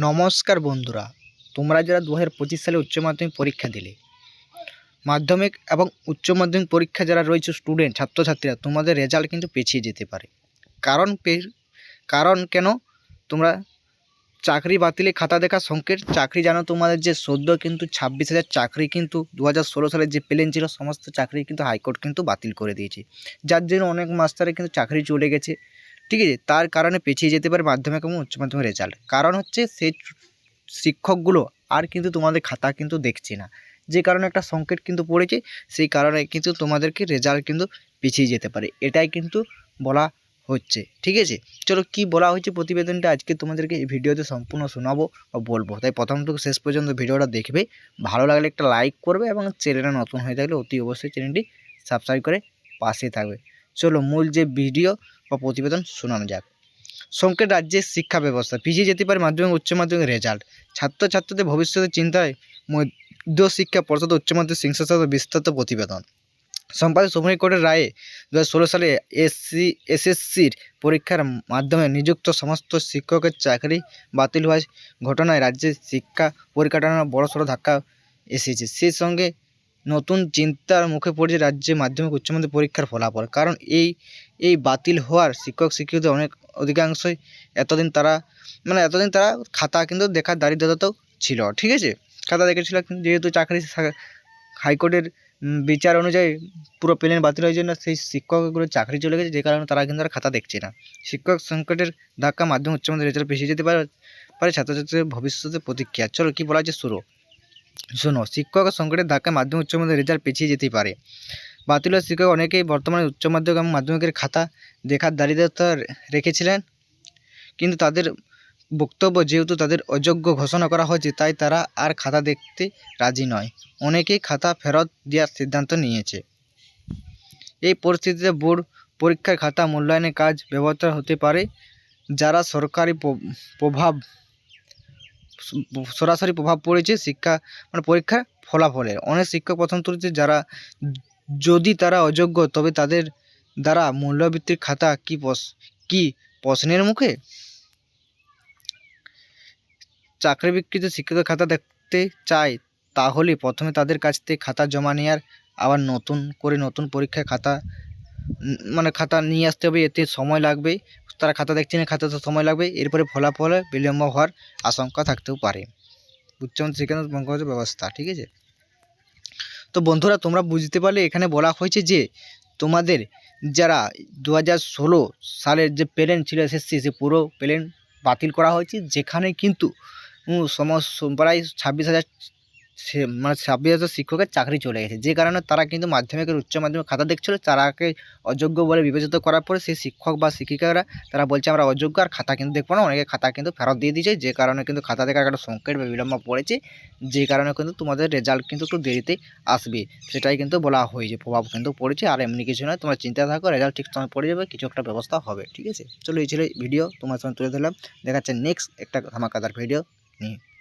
নমস্কার বন্ধুরা, তোমরা যারা দু হাজার পঁচিশ সালে উচ্চ মাধ্যমিক পরীক্ষা দিলে, মাধ্যমিক এবং উচ্চ মাধ্যমিক পরীক্ষা যারা রয়েছে স্টুডেন্ট ছাত্রছাত্রীরা, তোমাদের রেজাল্ট কিন্তু পিছিয়ে যেতে পারে। কারণ কারণ কেন? তোমরা চাকরি বাতিলে খাতা দেখা সংকেত, চাকরি জানো তোমাদের যে সদ্য কিন্তু ছাব্বিশ হাজার চাকরি কিন্তু দু হাজার ষোলো সালে যে প্লেন ছিল, সমস্ত চাকরি কিন্তু হাইকোর্ট কিন্তু বাতিল করে দিয়েছে। যার জন্য অনেক মাস্টারে কিন্তু চাকরি চলে গেছে। ঠিক আছে? তার কারণে পিছিয়ে যেতে পারে মাধ্যমিক এবং উচ্চ মাধ্যমিক রেজাল্ট কারণ হচ্ছে সেই শিক্ষকগুলো আর কিন্তু তোমাদের খাতা কিন্তু দেখছে না। যে কারণে একটা সংকেত কিন্তু পড়েছে, সেই কারণে কিন্তু তোমাদেরকে রেজাল্ট কিন্তু পিছিয়ে যেতে পারে। এটাই কিন্তু বলা হচ্ছে। ঠিক আছে? চলো কি বলা হয়েছে প্রতিবেদনটা আজকে তোমাদেরকে এই ভিডিওতে সম্পূর্ণ শোনাবো বা বলব। তাই প্রথম থেকে শেষ পর্যন্ত ভিডিওটা দেখবে। ভালো লাগলে একটা লাইক করবে এবং চ্যানেলে নতুন হয়ে থাকলে অতি অবশ্যই চ্যানেলটি সাবস্ক্রাইব করে পাশে থাকবে। চলো মূল যে ভিডিও বা প্রতিবেদন শোনানো যাক। সংকেত রাজ্যের শিক্ষা ব্যবস্থা পিছিয়ে যেতে পারে মাধ্যমিক উচ্চ মাধ্যমিক রেজাল্ট ছাত্রছাত্রীদের ভবিষ্যতের চিন্তায় মধ্য শিক্ষা পর্ষদ উচ্চ মাধ্যমিক শৃঙ্খলা বিস্তৃত প্রতিবেদন। সম্পাদক সুপ্রিম কোর্টের রায়ে দু হাজার ষোলো সালে এসসি, এসএসসির পরীক্ষার মাধ্যমে নিযুক্ত সমস্ত শিক্ষকের চাকরি বাতিল হওয়ার ঘটনায় রাজ্যের শিক্ষা পরিকাঠামো বড়সড় ধাক্কা এসেছে। সেই সঙ্গে নতুন চিন্তার মুখে পড়েছে রাজ্যে মাধ্যমিক উচ্চ মাধ্যমিক পরীক্ষার ফলাফল। কারণ এই এই বাতিল হওয়ার শিক্ষক, শিক্ষিত অনেক, অধিকাংশই এতদিন তারা মানে এতদিন তারা খাতা কিন্তু দেখার দারিদ্রতাও ছিল। ঠিক আছে? খাতা দেখেছিল যেহেতু চাকরি হাইকোর্টের বিচার অনুযায়ী পুরো প্লেন বাতিল হওয়ার জন্য সেই শিক্ষকগুলো চাকরি চলে গেছে, যে কারণে তারা কিন্তু আর খাতা দেখছে না। শিক্ষক সংকটের ধাক্কা মাধ্যমিক উচ্চ মাধ্যমিক রেজাল্ট পিছিয়ে যেতে পারে পারে ছাত্রছাত্রীদের ভবিষ্যতে প্রতিক্রিয়া। চলো কী বলা হচ্ছে শুরু? শোনো, শিক্ষক সংকটের ধাক্কায় মাধ্যমিক উচ্চ মাধ্যমিক রেজাল্ট পিছিয়ে যেতে পারে। বাতিল শিক্ষক অনেকেই বর্তমানে উচ্চ মাধ্যমিক এবং মাধ্যমিকের খাতা দেখার দারিদ্রতা রেখেছিলেন, কিন্তু তাদের বক্তব্য যেহেতু তাদের অযোগ্য ঘোষণা করা হয়েছে, তাই তারা আর খাতা দেখতে রাজি নয়। অনেকেই খাতা ফেরত দেওয়ার সিদ্ধান্ত নিয়েছে। এই পরিস্থিতিতে বোর্ড পরীক্ষার খাতা মূল্যায়নের কাজ ব্যবহৃত হতে পারে, যারা সরকারি প্র- প্রভাব সরাসরি প্রভাব পড়েছে শিক্ষা মানে পরীক্ষার ফলাফলে। অনেক শিক্ষক প্রথম তুলছে যারা যদি তারা অযোগ্য, তবে তাদের দ্বারা মূল্যবৃত্তির খাতা কি কি প্রশ্নের মুখে? চাকরি বিকৃত শিক্ষকের খাতা দেখতে চায়, তাহলে প্রথমে তাদের কাছ থেকে খাতা জমা নেওয়ার আবার নতুন করে নতুন পরীক্ষায় খাতা মানে খাতা নিয়ে আসতে হবে, এতে সময় লাগবে। তারা খাতা দেখছে না, খাতাতে সময় লাগবে, এরপরে ফলাফলে বিলম্ব হওয়ার আশঙ্কা থাকতেও পারে। উচ্চ মাধ্যমিক শিক্ষা বঙ্গবন্ধু ব্যবস্থা, ঠিক আছে? তো বন্ধুরা, তোমরা বুঝতে পারলে এখানে বলা হয়েছে যে, তোমাদের যারা দু হাজার ষোলো সালের যে প্লেন ছিল এসএসসি, সে পুরো প্লেন বাতিল করা হয়েছে। যেখানে কিন্তু সমস্ত প্রায় ছাব্বিশ হাজার সে- মানে ছাব্বিশ হাজার শিক্ষকের চাকরি চলে গেছে। যে কারণে তারা কিন্তু মাধ্যমিকের উচ্চ মাধ্যমিক খাতা দেখছিল, তারাকে অযোগ্য বলে বিবেচিত করার পরে সেই শিক্ষক বা শিক্ষিকারা, তারা বলছে, আমরা অযোগ্য আর খাতা কিন্তু দেখব না। অনেকে খাতা কিন্তু ফেরত দিয়ে দিয়েছে, যে কারণে কিন্তু খাতা দেখার একটা সংকেত বা বিলম্ব পড়েছে, যে কারণে কিন্তু তোমাদের রেজাল্ট কিন্তু একটু দেরিতে আসবে। সেটাই কিন্তু বলা হয়েছে, প্রভাব কিন্তু পড়েছে, আর এমনি কিছু নয়, তোমরা চিন্তা থাকো রেজাল্ট ঠিক সময় পড়ে যাবে, কিছু একটা ব্যবস্থা হবে, ঠিক আছে? চলো এই ছিল ভিডিও তোমার সঙ্গে তুলে ধরলাম, দেখাচ্ছে নেক্সট একটা ধামাকাদার ভিডিও নিয়ে।